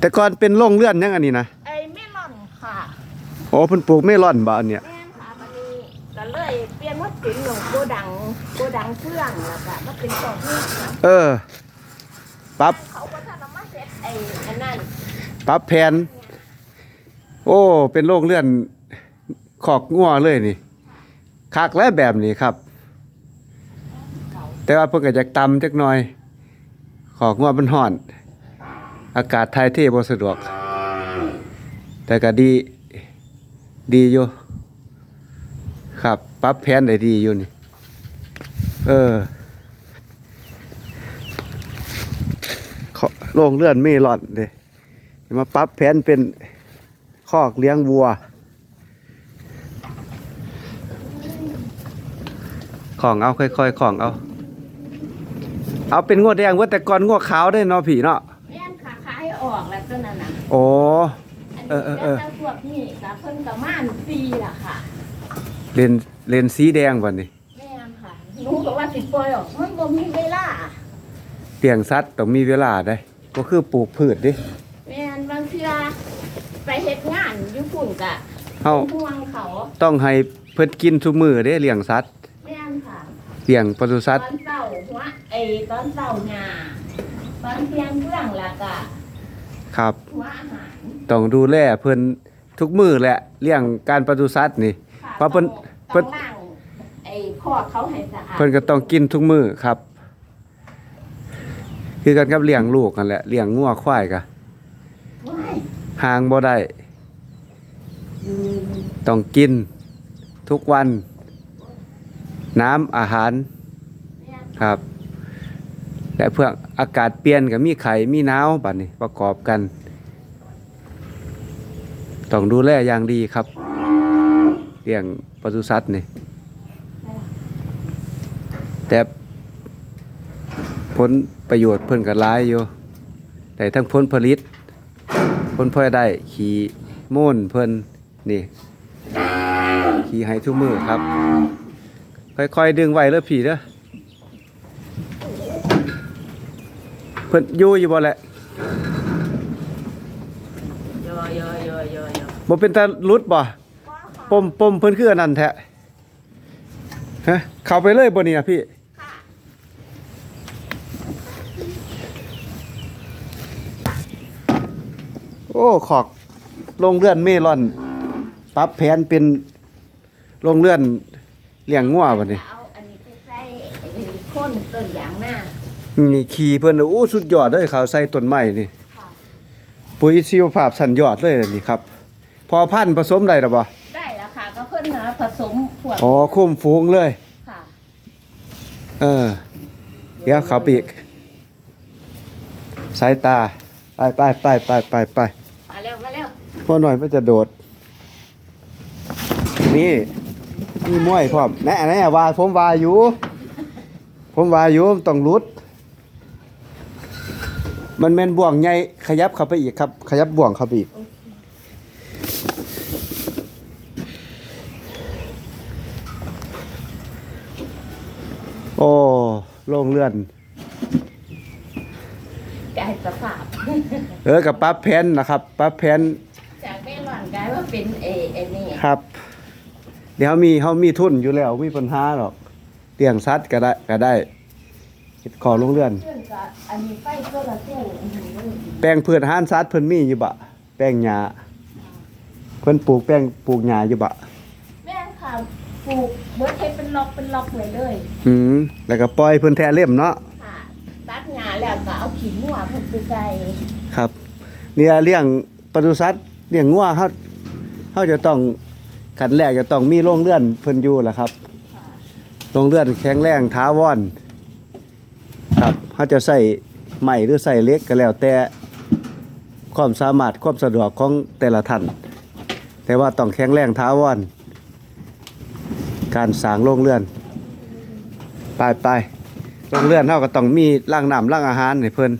แต่ก่อนเป็นโรงเรือนยังอันนี้นะไอ้เมลอนค่ะโอ้เพิ่นปลูกเมลอนบ่อันเนี้ยแม่นค่ะมันนี้ก็เลยเปลี่ยนว่าเป็นหลวงโกดังโกดังเฟื่องแล้วก็มาเป็นของนี่ค่ะเออปรับเขาก็ทำมาเสร็จไอ้อันนั้นปรับแผน โอ้ เป็นโรงเรือนขอกงัวเลยนี่คักและแบบนี้ครับ แต่ว่าเพิ่นก็จะตำจักหน่อย ขอกงัวมันร้อน อากาศถ่ายเทบ่สะดวก แต่ก็ดี ดีอยู่ ครับปรับแผนได้ดีอยู่นี่ เออขอโรงเรือนเมลอนเด้มาปรับแผนเป็นคอกเลี้ยงวัว ของเอาค่อยๆ ของเอา เอาเป็นงวดแดงเว่าแต่ก่อนงวดขาวได้เนาะผีเนาะแม่นค่ะขายออกแล้ว ตัวนั้นน่ะโอ้ อันเอนี้อเออเออ แล้วแต่พวกนี้ก็เพิ่นก็ม่านปีล่ะค่ะ เลนเลนสีแดงบ่นี่แม่นค่ะหนูก็ว่าสิปล่อยออกมันบ่มีเวลา เลี้ยงสัตว์ต้องมีเวลาได้ก็คือปลูกพืชดิแม่นบางเทื่อไปเฮ็ดงานอยู่พุ่นก็เฮาห่วงเขา ต้องให้เพิ่นกินทุกมื้อเด้เลี้ยงสัตว์แม่นค่ะ เลี้ยงปศุสัตตว์อนเช้าหัวไอ้ตอนเช้าหญ้าตอนเที่ยงเรื่องแล้วก็ ครับหัวอาหารต้องดูแลเพิ่นทุกมื้อแหละเลี้ยงการปศุสัตว์นี่ค่ะเพราะเพิ่นเพิ่ต้อนงล้างไอ้คอเขาให้สะอาดเพิ่นก็ต้องกินทุกมื้อครับ คือกันกับเลี้ยงลูกนั่นแหละเลี้ยงงัวควายก็ว้ายห่างบ่ได้อืมต้องกิน ทุกวัน น้ำอาหารแม่นครับ และเพื่ออากาศเปลี่ยนก็มีไข่มีหนาวบัดนี้ประกอบกัน ต้องดูแลอย่างดีครับเลี้ยงปศุสัตว์นี่แต่ผลประโยชน์เพิ่นก็หลายอยู่แต่ทั้งผลผลิตผลพลอยได้ขี่มูนเพิ่นนี่ขี่ให้ทุกมือครับ ค่อยๆดึงไว้เด้อพี่เด้อ เพิ่นอยู่อยู่บ่แหละยอยอยอยอยอบ่เป็นตาหลุดบ่ปมปมเพิ่นคืออันนั้นแท้ฮะเข้าไปเลยบ่นี่นะพี่ค่ะโอ้ขอกโรงเรือนเมลอน ปรับแผนเป็นโรงเรือนเลี้ยงงัวบัดนี้เอาอันนี้ไปใส่ไอ้ข้นต้นยางห น้านี่ขี่เพิ่นน่ะโอ้สุดยอดเลยเขาใส่ต้นไม้นี่ค่ะปุ๋ยชีวภาพสันยอดเลยนี่ครับ พอพันธุ์ผสมได้หรือบ่ได้แล้วค่ะก็เพิ่นหาผสมพวกอ๋อคุ้มฟูงเลยค่ะเออเดี๋ยวเขาปีกสายตาไปไปไปไปไปไปมาเร็วมาเร็วพอหน่อยมันจะโดด นี่มีมวยพร้อมแน่แน่ว่าผมว่าอยู่ ผมว่าอยู่ต้องรุด มันแม่นบ่วงใหญ่ขยับเข้าไปอีกครับ ขยับบ่วงเข้าไปอีกโอ้โล่งเลื่อนกลายสภาพเออกับปั๊บแพนนะครับปั๊บแพนจากเมลอนกลายว่าเป็นเอไอ้นี่ครับ เดี๋ยวมีเขามีทุนอยู่แล้วมีปัญหาหรอกเลี้ยงสัตว์ก็ได้ก็ได้ เฮ็ดขอโรงเรือน เพื่อนก็อันนี้ไฟโซลาร์เซลล์อันนี้ด้วยแปลงพืชอาหารสัตว์เพิ่นมีอยู่บะ แปลงหญ้าเพิ่นปลูกแปลงปลูกหญ้าอยู่บะ แม่นค่ะปลูกเบิร์ดให้เป็นล็อกเป็นล็อกเลยเลยอืมแล้วก็ปล่อยเพิ่นแท้เล่มเนาะ ค่ะตัดหญ้าแล้วก็เอาขี้งัวเพิ่นไปใส่ครับเนี่ยเลี้ยงปศุสัตว์เลี้ยงงัวเฮาเฮาจะต้องขั้นแรกจะต้องมีโรงเรือนเพิ่นอยู่ล่ะครับค่ะโรงเรือนแข็งแรงท้าวอน ครับเขาจะใส่ใหม่หรือใส่เล็กก็แล้วแต่ความสามารถความสะดวกของแต่ละท่าน แต่ว่าต้องแข็งแรงท้าวอนการสร้างโรงเรือน ไปไปโรงเรือนเท่าก็ต้องมีร่างน้ำร่างอาหารให้เพิ่น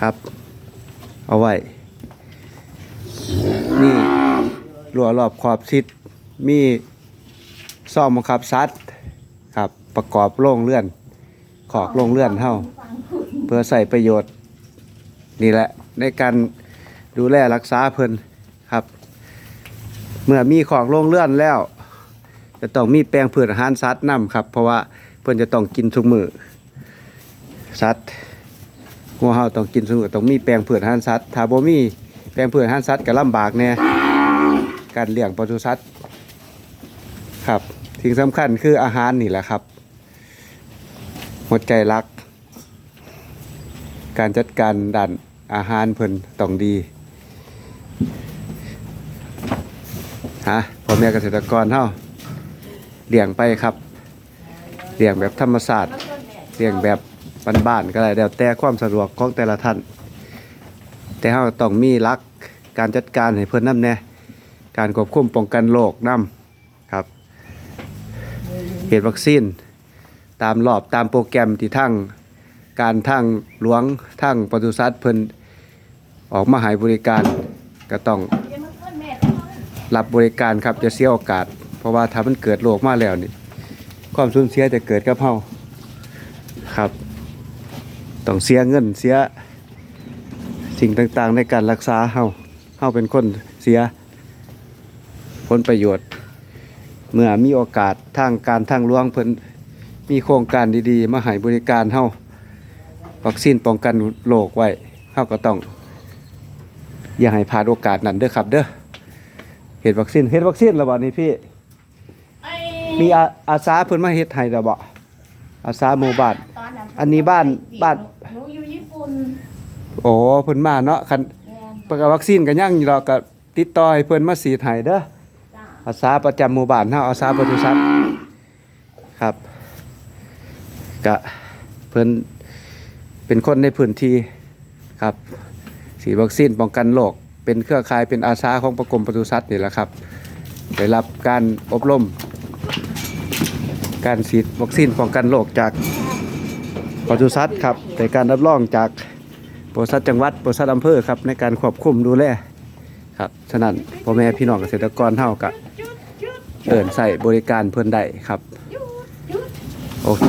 ครับ เอาไว้ นี่รัวรอบขอบชิดมีซ่อมบังคับซัดครับประกอบโรงเลื่อน ขอกโรงเลื่อนเท่าเพื่อใส่ประโยชน์ นี่แหละ ในการดูแลรักษาเพิ่นครับ เมื่อมีของโรงเลื่อนแล้ว จะต้องมีแปลงพืชอาหารสัตว์นํครับ เพราะว่าเพิ่นจะต้องกินทุกมือสัตว์งัวเฮาต้องกินทุกมือต้องมีแปลงพืชอาหารสัตว์ถ้าบ่มีแปลงพืชอาหารสัตว์ก็ลำบากแน่การเลี้ยงปศุสัตว์ครับสิ่งสำคัญคืออาหารนี่แหละครับ หัวใจรัก การจัดการด้านอาหารเพิ่นต้องดีฮะพ่อแม่เกษตรกรเฮาเลี้ยงไปครับเลี้ยงแบบธรรมศาสตร์เลี้ยงแบบบ้านๆก็ได้แล้วแต่ความสะดวกของแต่ละท่าน แต่เฮาต้องมีหลักการจัดการให้เพิ่นนำแน่การควบคุมป้องกันโรคนํครับเหตุวัคซีน ตามรอบตามโปรแกรมที่ทั้งการทางหลวงทางปศุสัตว์เพิ่นออกมาให้บริการก็ต้องเดี๋ยวมันเพิ่นแม่ต้องรับบริการครับจะเสียโอกาส เพราะว่าถ้ามันเกิดโรคมาแล้วนี่ความสูญเสียจะเกิดกับเฮาครับต้องเสียเงินเสียสิ่งต่างๆในการรักษาเฮาเฮาเป็นคนเสียผลประโยชน์ เมื่อมีโอกาสทางการทางหลวงเพิ่น มีโครงการดีๆ มาให้บริการเฮาวัคซีนป้องกันโรคไว้เฮาก็ต้อง อย่าให้พลาดโอกาสนั้นเด้อครับ เด้อเฮ็ดวัคซีนเฮ็ดวัคซีนแล้วบ่นี่พี่ไอ้มีอาอาสาเพิ่นมาเฮ็ดให้แล้วบ่อาสาหมู่บ้านตอนนั้นอันนี้บ้านบ้าน หนูอยู่ญี่ปุ่นโอ้เพิ่นมาเนาะคันแม่นประกาวัคซีนก็ยังอยู่ดอกก็ติดต่อให้เพิ่นมาฉีดให้เด้อ จ้าอาสาประจำหมู่บ้านเฮาอาสาปศุสัตว์ครับ ก็เพิ่นเป็นคนในพื้นที่ครับฉีดวัคซีนป้องกันโรคเป็นเครือข่ายเป็นอาสาของประกรมปศุสัตว์นี่แหละครับได้รับการอบรม การฉีดวัคซีนป้องกันโรคจากปศุสัตว์ครับแต่การรับรองจากปศุสัตว์จังหวัดปศุสัตว์อำเภอครับในการควบคุมดูแลครับฉะนั้นพ่อแม่พี่น้องเกษตรกรเฮาก็จุดจุดเอินใส่บริการเพิ่อนได้ครับ โอเค